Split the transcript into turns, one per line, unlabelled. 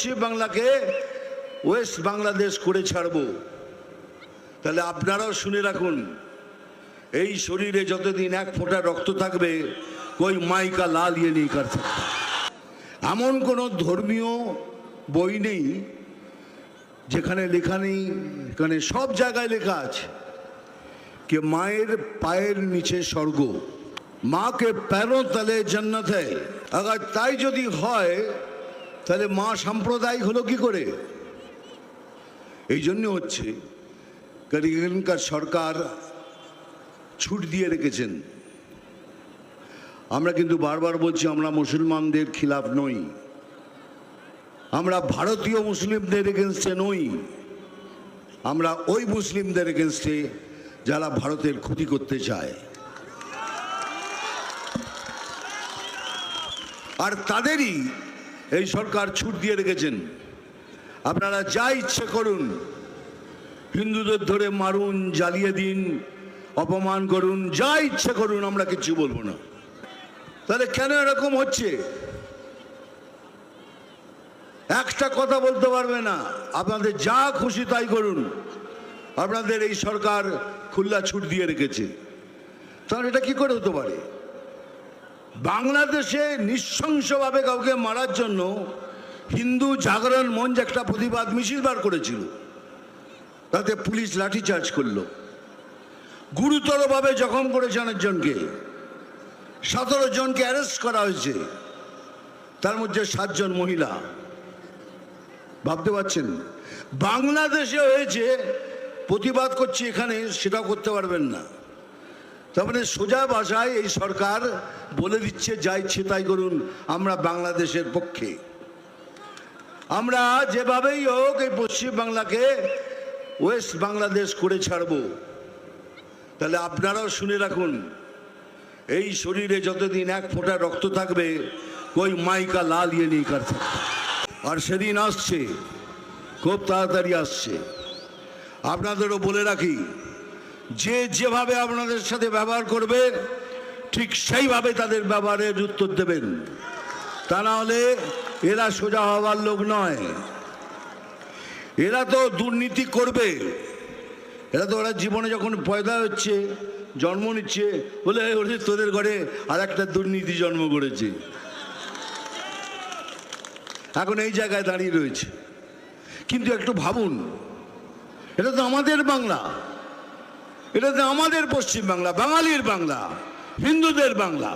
পশ্চিম বাংলাকে ওয়েস্ট বাংলাদেশ করে ছাড়ব তাহলে আপনারাও শুনে রাখুন এই শরীরে যতদিন এক ফোঁটা রক্ত থাকবে কই মাইকা লাল ইয়ে নেই কার सकता। এমন কোনো ধর্মীয় বই নেই যেখানে লেখা নেই এখানে সব জায়গায় লেখা আছে कि मायर পায়ের নিচে স্বর্গ মাকে প্যারো তলে জান্নাত হয় আবার তাই যদি হয় তাহলে মা সাম্প্রদায়িক হলো কি করে? এই জন্য হচ্ছে এখানকার সরকার ছুট দিয়ে রেখেছেন। আমরা কিন্তু বারবার বলছি আমরা মুসলমানদের খিলাফ নই। আমরা ভারতীয় মুসলিমদের এগেনস্টে নই। আমরা ওই মুসলিমদের এগেনস্টে যারা ভারতের ক্ষতি করতে চায়। আর তাদেরই এই সরকার ছুট দিয়ে রেখেছেন। আপনারা যা ইচ্ছে করুন, হিন্দুদের ধরে মারুন, জ্বালিয়ে দিন, অপমান করুন, যা ইচ্ছে করুন, আমরা কিছু বলব না। তাহলে কেন এরকম হচ্ছে? একটা কথা বলতে পারবে না। আপনাদের যা খুশি তাই করুন। আপনাদের এই সরকার খুল্লা ছুট দিয়ে রেখেছে। তাহলে এটা কি করে হতে পারে? বাংলাদেশে নৃশংসভাবে কাউকে মারার জন্য হিন্দু জাগরণ মঞ্চ একটা প্রতিবাদ মিছিল বার করেছিল। তাতে পুলিশ লাঠিচার্জ করল। গুরুতরভাবে জখম করেছে অনেকজনকে। সতেরো জনকে অ্যারেস্ট করা হয়েছে। তার মধ্যে সাতজন মহিলা। ভাবতে পারছেন? বাংলাদেশে হয়েছে, প্রতিবাদ করছি এখানে, সেটাও করতে পারবেন না। তার মানে সোজা ভাষায় এই সরকার বলে দিচ্ছে যা ইচ্ছে তাই করুন, আমরা বাংলাদেশের পক্ষে। আমরা যেভাবেই হোক এই পশ্চিমবাংলাকে ওয়েস্ট বাংলাদেশ করে ছাড়ব। তাহলে আপনারাও শুনে রাখুন, এই শরীরে যতদিন এক ফোঁটা রক্ত থাকবে ওই মাইকা লাল ইয়ে নেই কার আর সেদিন আসছে, খুব তাড়াতাড়ি আসছে। আপনাদেরও বলে রাখি যে যেভাবে আপনাদের সাথে ব্যবহার করবে ঠিক সেইভাবে তাদের ব্যবহারের উত্তর দেবেন। তা না হলে এরা সোজা হওয়ার লোক নয়। এরা তো দুর্নীতি করবে। এরা তো ওরা জীবনে যখন পয়দা হচ্ছে, জন্ম নিচ্ছে, বলে ওরে, তোদের ঘরে আর একটা দুর্নীতি জন্ম করেছে। এখন এই জায়গায় দাঁড়িয়ে রয়েছে। কিন্তু একটু ভাবুন, এটা তো আমাদের বাংলা। এটা তো আমাদের পশ্চিম বাংলা বাঙালির বাংলা হিন্দুদের বাংলা।